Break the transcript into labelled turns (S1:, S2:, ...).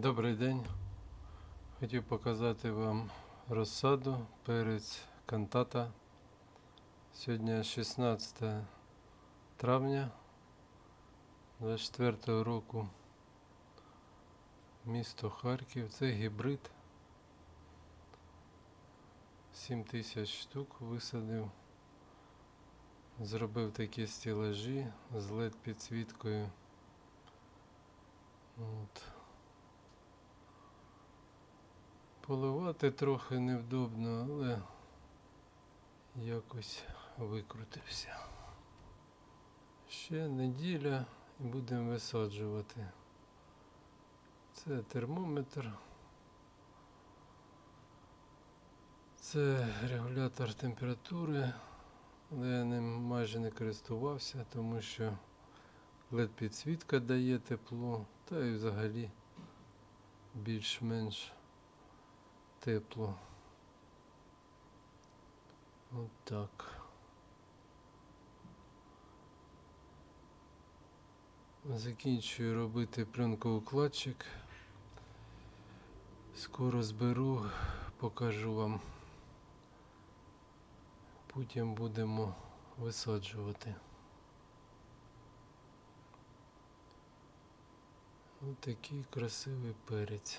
S1: Добрий день. Хотів показати вам розсаду перець кантата. Сьогодні 16 травня 24 року. Місто Харків. Це гібрид. 7 тисяч штук висадив. Зробив такі стілажі з LED підсвіткою. От. Поливати трохи невдобно, але якось викрутився. Ще неділя і будемо висаджувати. Це термометр. Це регулятор температури, але я ним майже не користувався, тому що LED підсвітка дає тепло, та і взагалі більш-менш тепло. От так. Закінчую робити пленкоукладчик. Скоро зберу, покажу вам. Потім будемо висаджувати. Ось такий красивий перець.